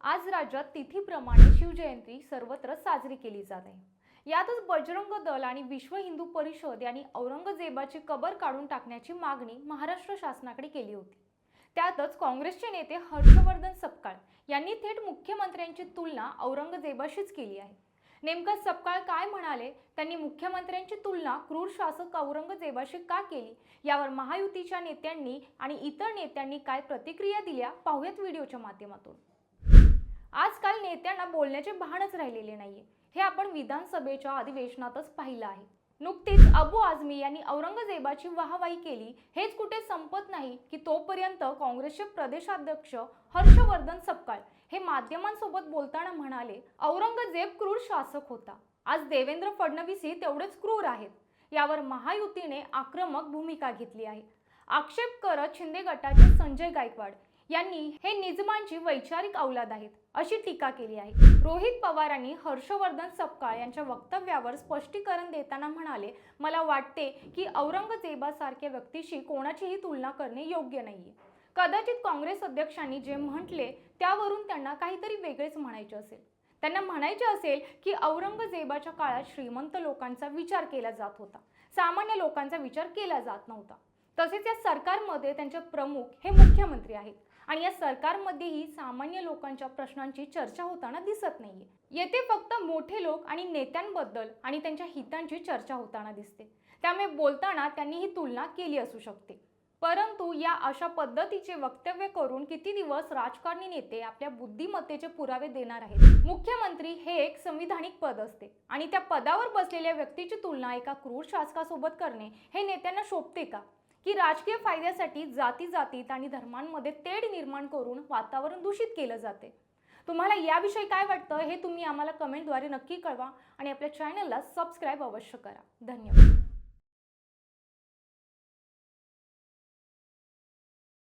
आज राज्यात तिथीप्रमाणे शिवजयंती सर्वत्र साजरी केली जात. आहे यातच बजरंग दल आणि विश्व हिंदू परिषद यांनी औरंगजेबाची कबर काढून टाकण्याची मागणी महाराष्ट्र शासनाकडे केली होती. त्यातच काँग्रेसचे नेते हर्षवर्धन सपकाळ यांनी थेट मुख्यमंत्र्यांची तुलना औरंगजेबाशीच केली आहे. नेमकं सपकाळ काय म्हणाले? त्यांनी मुख्यमंत्र्यांची तुलना क्रूर शासक औरंगजेबाशी का केली? यावर महायुतीच्या नेत्यांनी आणि इतर नेत्यांनी काय प्रतिक्रिया दिल्या? पाहूयात व्हिडिओच्या माध्यमातून. आजकाल नेत्यांना बोलण्याचे भानच राहिलेले नाहीये. हे आपण विधानसभेच्या अधिवेशनातच पाहिलं आहे. नुकतीच अबू आझमी यांनी औरंगजेबाची वाहवाही केली. हेच कुठे संपत नाही की तोपर्यंत काँग्रेसचे प्रदेशाध्यक्ष हर्षवर्धन सपकाळ हे माध्यमांसोबत बोलताना म्हणाले औरंगजेब क्रूर शासक होता. आज देवेंद्र फडणवीसही तेवढेच क्रूर आहेत. यावर महायुतीने आक्रमक भूमिका घेतली आहे. आक्षेप करत शिंदे गटाचे संजय गायकवाड यांनी हे निजमांची वैचारिक औलाद आहेत अशी टीका केली आहे. रोहित पवारांनी हर्षवर्धन सपकाळ यांच्या वक्तव्यावर स्पष्टीकरण देताना म्हणाले मला वाटते की औरंगजेबासारख्या व्यक्तीशी कोणाचीही तुलना करणे योग्य नाहीये. कदाचित काँग्रेस अध्यक्षांनी जे म्हटले त्यावरून त्यांना काहीतरी वेगळेच म्हणायचे असेल. त्यांना म्हणायचे असेल की औरंगजेबाच्या काळात श्रीमंत लोकांचा विचार केला जात होता. सामान्य लोकांचा विचार केला जात नव्हता. तसेच या सरकारमध्ये त्यांचे प्रमुख हे मुख्यमंत्री आहेत. आणि या सरकारमध्येही सामान्य लोकांच्या प्रश्नांची चर्चा होताना दिसत नाहीये. येथे फक्त मोठे लोक आणि नेत्यांबद्दल आणि त्यांच्या हितांची चर्चा होताना दिसते. त्यामुळे बोलताना त्यांनी ही तुलना केली असू शकते. परंतु या अशा पद्धतीचे वक्तव्य करून किती दिवस राजकारणी नेते आपल्या बुद्धिमत्तेचे पुरावे देणार आहेत? मुख्यमंत्री हे एक संविधानिक पद असते. आणि त्या पदावर बसलेल्या व्यक्तीची तुलना एका क्रूर शासकासोबत करणे हे नेत्यांना शोभते का? की राजकीय फायद्यासाठी जाती जातीत आणि धर्मांमध्ये तेढ निर्माण करून वातावरण दूषित केलं जाते. तुम्हाला याविषयी काय वाटतं हे तुम्ही आम्हाला कमेंटद्वारे नक्की कळवा आणि आपल्या चॅनलला सबस्क्राईब अवश्य करा. धन्यवाद.